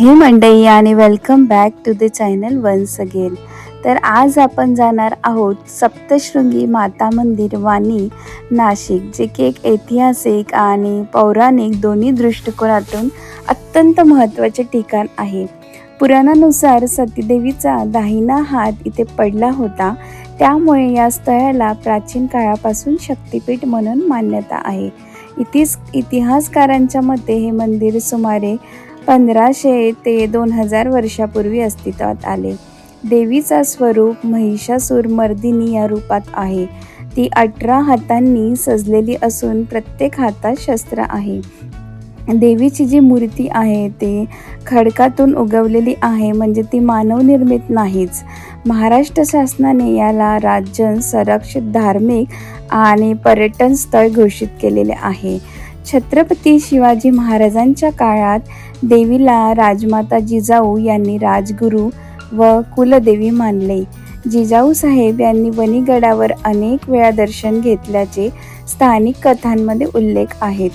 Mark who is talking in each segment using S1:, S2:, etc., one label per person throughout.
S1: हे मंडई आणि welcome back to the channel once again तर आज आपण जाणार आहोत सप्तशृंगी माता मंदिर वाणी नाशिक जे की एक ऐतिहासिक आणि पौराणिक दोन्ही दृष्टिकोनातून अत्यंत महत्त्वाचे ठिकाण आहे. पुराणानुसार सतीदेवीचा दाहिना हात इथे पडला होता. त्यामुळे या स्थळाला प्राचीन काळापासून शक्तिपीठ म्हणून मान्यता आहे. इतिस इतिहासकारांच्या मते हे मंदिर सुमारे पंधराशे ते दोन हजार वर्षापूर्वी अस्तित्वात आले. देवीचा स्वरूप महिषासूर मर्दिनी या रूपात आहे. ती अठरा हातांनी सजलेली असून प्रत्येक हातात शस्त्र आहे. देवीची जी मूर्ती आहे ती खडकातून उगवलेली आहे म्हणजे ती मानवनिर्मित नाहीच. महाराष्ट्र शासनाने याला राज्य संरक्षित धार्मिक आणि पर्यटन स्थळ घोषित केलेले आहे. छत्रपती शिवाजी महाराजांच्या काळात देवीला राजमाता जिजाऊ यांनी राजगुरू व कुलदेवी मानले. जिजाऊ साहेब यांनी वणीगडावर अनेक वेळा दर्शन घेतल्याचे स्थानिक कथांमध्ये उल्लेख आहेत.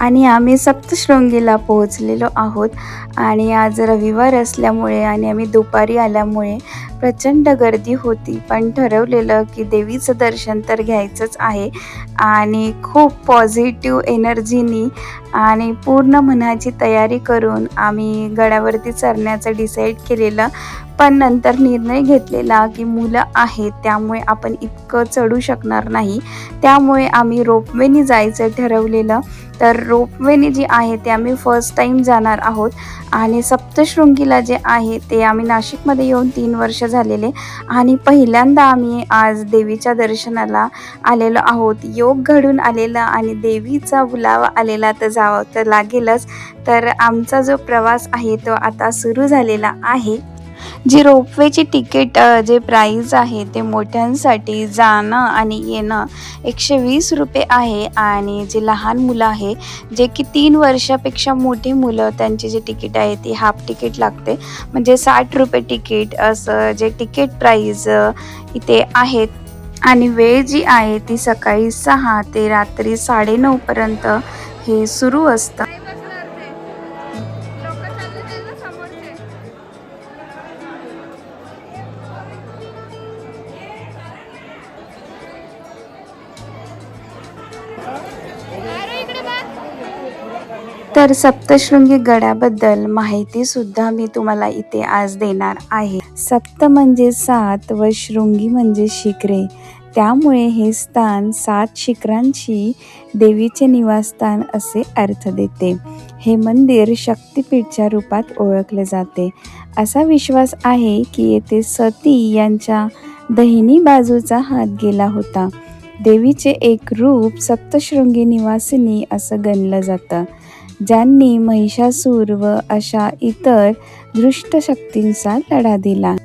S1: आणि आम्ही सप्तशृंगीला पोहोचलेलो आहोत आणि आज रविवार असल्यामुळे आणि आम्ही दुपारी आल्यामुळे प्रचंड गर्दी होती. पण ठरवलेलं की देवीचं दर्शन तर घ्यायचंच आहे आणि खूप पॉझिटिव्ह एनर्जीनी आणि पूर्ण मनाची तयारी करून आम्ही गडावरती चरण्याचं डिसाईड केलेलं. पण नंतर निर्णय घेतलेला की मुलं आहेत त्यामुळे आपण इतकं चढू शकणार नाही. त्यामुळे आम्ही रोपवेनी जायचं ठरवलेलं. तर रोपवेनी जी आहे ते आम्ही फर्स्ट टाईम जाणार आहोत. आणि सप्तशृंगीला जे आहे ते आम्ही नाशिकमध्ये येऊन तीन वर्ष झालेले. आणि पहिल्यांदा आम्ही आज देवीच्या दर्शनाला आलेलो आहोत. योग घडून आलेला आणि देवीचा बुलावा आलेला तर जावं तर लागेलच. तर आमचा जो प्रवास आहे तो आता सुरू झालेला आहे. जी रोपवेची तिकीट जे प्राईज आहे ते मोठ्यांसाठी जाणं आणि येणं एकशे वीस रुपये आहे आणि जे लहान मुलं आहे जे की तीन वर्षापेक्षा मोठी मुलं त्यांची जी तिकीट आहे ती हाफ तिकीट लागते. म्हणजे साठ रुपये तिकीट असं जे तिकीट प्राईज इथे आहेत. आणि वेळ जी आहे ती सकाळी सहा ते रात्री साडेनऊपर्यंत हे सुरू असतं. तर सप्तशृंगी गडाबद्दल माहिती सुद्धा मी तुम्हाला इथे आज देणार आहे. सप्त म्हणजे सात व शृंगी म्हणजे शिखरे. त्यामुळे हे स्थान सात शिखरांची देवीचे निवासस्थान असे अर्थ देते. हे मंदिर शक्तिपीठच्या रूपात ओळखले जाते. असा विश्वास आहे की येथे सती यांच्या दहिनी बाजूचा हात गेला होता. देवीचे एक रूप सप्तशृंगी निवासिनी असं गणलं जातं. ज्यांनी महिषासूर व अशा इतर दृष्ट शक्तींचा लढा दिला.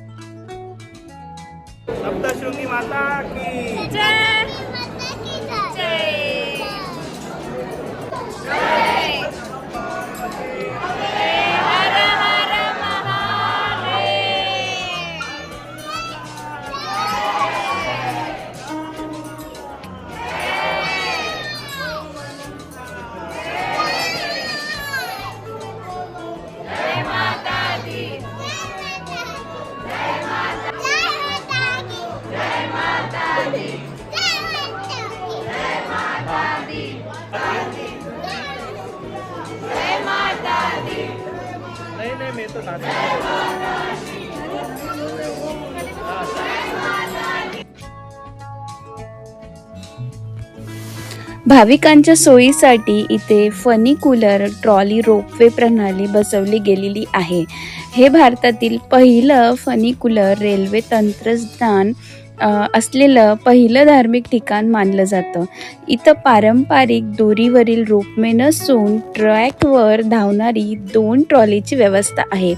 S2: तो
S1: भाविकांच्या सोयीसाठी इथे फनी कूलर ट्रॉली रोपवे प्रणाली बसवली गेलेली आहे. हे भारतातील पहिलं फनी कूलर रेल्वे तंत्रज्ञान असलेलं पहिलं धार्मिक ठिकाण मानलं जातं. इथं पारंपरिक दोरीवरील रोपवे नसून ट्रॅकवर धावणारी दोन ट्रॉलीची व्यवस्था आहे.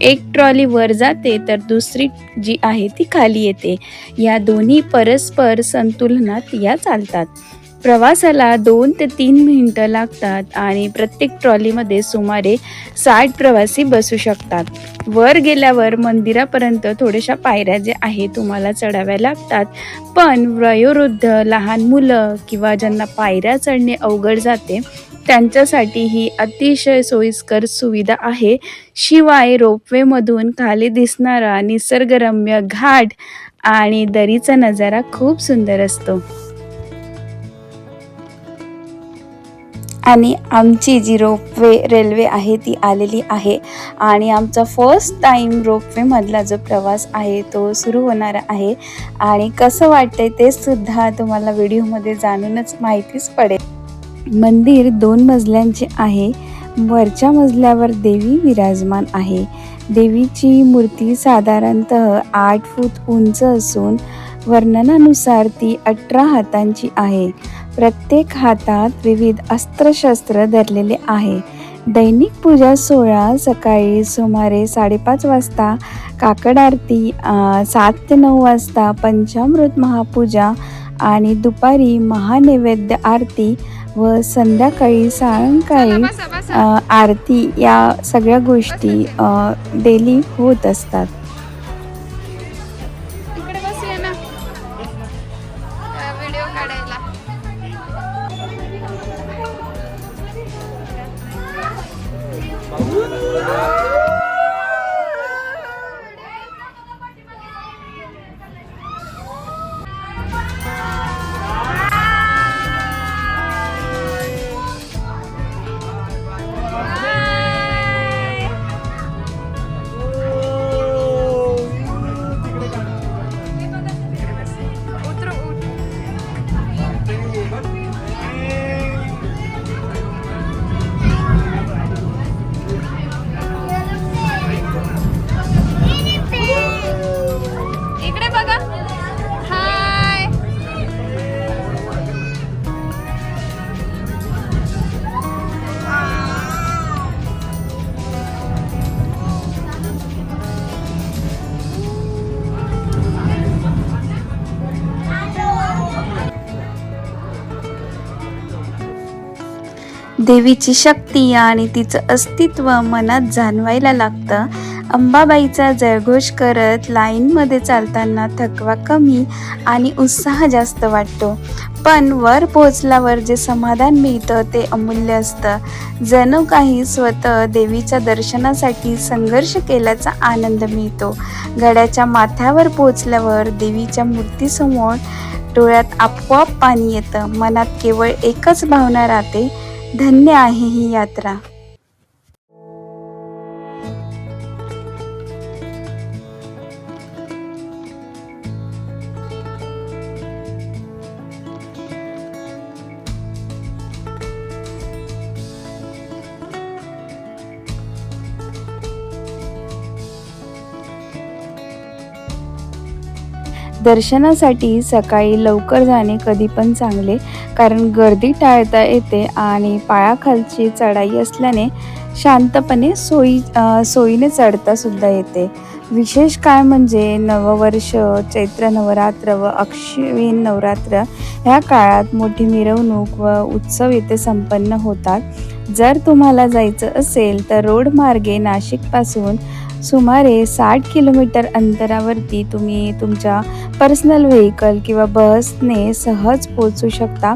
S1: एक ट्रॉली वर जाते तर दुसरी जी आहे ती खाली येते. या दोन्ही परस्पर संतुलनात या चालतात. प्रवासाला दोन ते तीन मिनिटं लागतात आणि प्रत्येक ट्रॉलीमध्ये सुमारे साठ प्रवासी बसू शकतात. वर गेल्यावर मंदिरापर्यंत थोड्याशा पायऱ्या जे आहे तुम्हाला चढाव्या लागतात. पण वयोवृद्ध लहान मुलं किंवा ज्यांना पायऱ्या चढणे अवघड जाते त्यांच्यासाठी ही अतिशय सोयीस्कर सुविधा आहे. शिवाय रोपवेमधून खाली दिसणारा निसर्गरम्य घाट आणि दरीचा नजारा खूप सुंदर असतो. आणि आमची जी रोपवे रेल्वे आहे ती आलेली आहे. आणि आमचा फर्स्ट टाईम रोपवेमधला जो प्रवास आहे तो सुरू होणार आहे. आणि कसं वाटतंय ते सुद्धा तुम्हाला व्हिडिओमध्ये जाणूनच माहितीच पडेल. मंदिर दोन मजल्यांचे आहे. वरच्या मजल्यावर देवी विराजमान आहे. देवीची मूर्ती साधारणतः आठ फूट उंच असून वर्णनानुसार ती अठरा हातांची आहे. प्रत्येक हातात विविध अस्त्रशस्त्र धरलेले आहे. दैनिक पूजा सोहळा सकाळी सुमारे साडेपाच वाजता काकड आरती सात ते नऊ वाजता पंचामृत महापूजा आणि दुपारी महानैवेद्य आरती व संध्याकाळी सायंकाळी आरती या सगळ्या गोष्टी डेली होत असतात. देवीची शक्ती आणि तिचं अस्तित्व मनात जाणवायला लागतं. अंबाबाईचा जयघोष करत लाईनमध्ये चालताना थकवा कमी आणि उत्साह जास्त वाटतो. पण वर पोहोचल्यावर जे समाधान मिळतं ते अमूल्य असतं. जणू काही स्वतः देवीच्या दर्शनासाठी संघर्ष केल्याचा आनंद मिळतो. गड्याच्या माथ्यावर पोचल्यावर देवीच्या मूर्तीसमोर डोळ्यात आपोआप पाणी येतं. मनात केवळ एकच भावना राहते धन्य आहे ही यात्रा. दर्शनासाठी सकाळी लवकर जाणे कधी पण चांगले कारण गर्दी टाळता येते आणि पायाखालची चढाई असल्याने शांतपणे सोयी सोयीने चढता सुद्धा येते. विशेष काय म्हणजे नववर्ष चैत्र नवरात्र व अक्षविन नवरात्र ह्या काळात मोठी मिरवणूक व उत्सव येथे संपन्न होतात. जर तुम्हाला जायचं असेल तर रोड मार्गे नाशिकपासून सुमारे साठ किलोमीटर अंतरावरती तुम्ही तुमच्या पर्सनल व्हेकल किंवा बसने सहज पोचू शकता.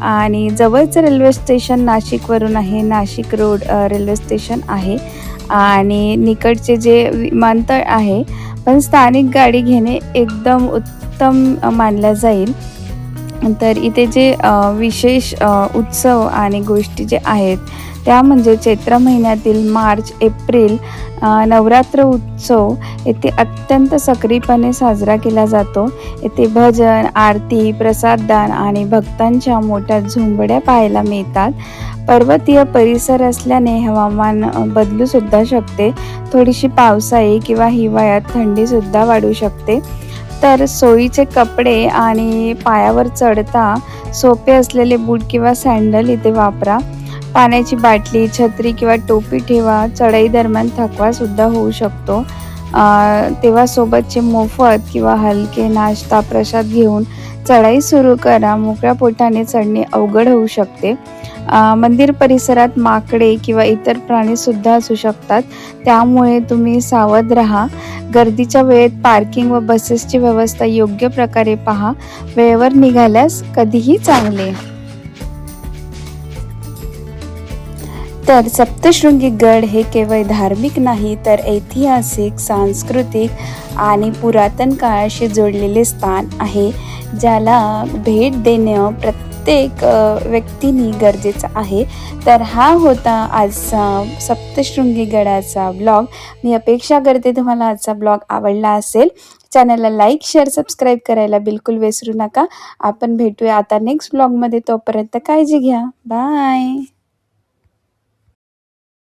S1: आणि जवळचं रेल्वे स्टेशन नाशिकवरून आहे नाशिक रोड रेल्वे स्टेशन आहे. आणि निकटचे जे विमानतळ आहे पण स्थानिक गाडी घेणे एकदम उत्तम मानल्या मानलं जाईल. तर इथे जे विशेष उत्सव आणि गोष्टी जे आहेत त्या म्हणजे चैत्र महिन्यातील मार्च एप्रिल नवरात्र उत्सव येथे अत्यंत सक्रियपणे साजरा केला जातो. येथे भजन आरती प्रसाददान आणि भक्तांच्या मोठ्या झुंबड्या पाहायला मिळतात. पर्वतीय परिसर असल्याने हवामान बदलू सुद्धा शकते. थोडीशी पावसाळी किंवा हिवाळ्यात थंडीसुद्धा वाढू शकते. तर सोयीचे कपडे आणि पायावर चढता सोपे असलेले बूट किंवा सँडल इथे वापरा. पाण्याची बाटली छत्री किंवा टोपी ठेवा. चढाई दरम्यान थकवा सुद्धा होऊ शकतो. तेव्हा सोबतचे मोफत किंवा हलके नाश्ता प्रसाद घेऊन चढाई सुरू करा. मोकळ्या पोटाने चढणे अवघड होऊ शकते. मंदिर परिसरात माकडे किंवा इतर प्राणीसुद्धा असू शकतात. त्यामुळे तुम्ही सावध राहा. गर्दीच्या वेळेत पार्किंग व बसेसची व्यवस्था योग्य प्रकारे पहा. वेळेवर निघाल्यास कधीही चांगले. तर सप्तशृंगी गड हे केवळ धार्मिक नाही तर ऐतिहासिक सांस्कृतिक आणि पुरातन काळाशी जोडलेले स्थान आहे ज्याला भेट देणं प्रत्येक व्यक्तीनी व्यक्तीने गरजेचं आहे. तर हा होता आजचा सप्तशृंगी गडाचा ब्लॉग. मी अपेक्षा करते तुम्हाला आजचा ब्लॉग आवडला असेल. चॅनलला लाईक शेअर सबस्क्राईब करायला बिलकुल विसरू नका. आपण भेटूया आता नेक्स्ट ब्लॉगमध्ये. तोपर्यंत काळजी घ्या. बाय.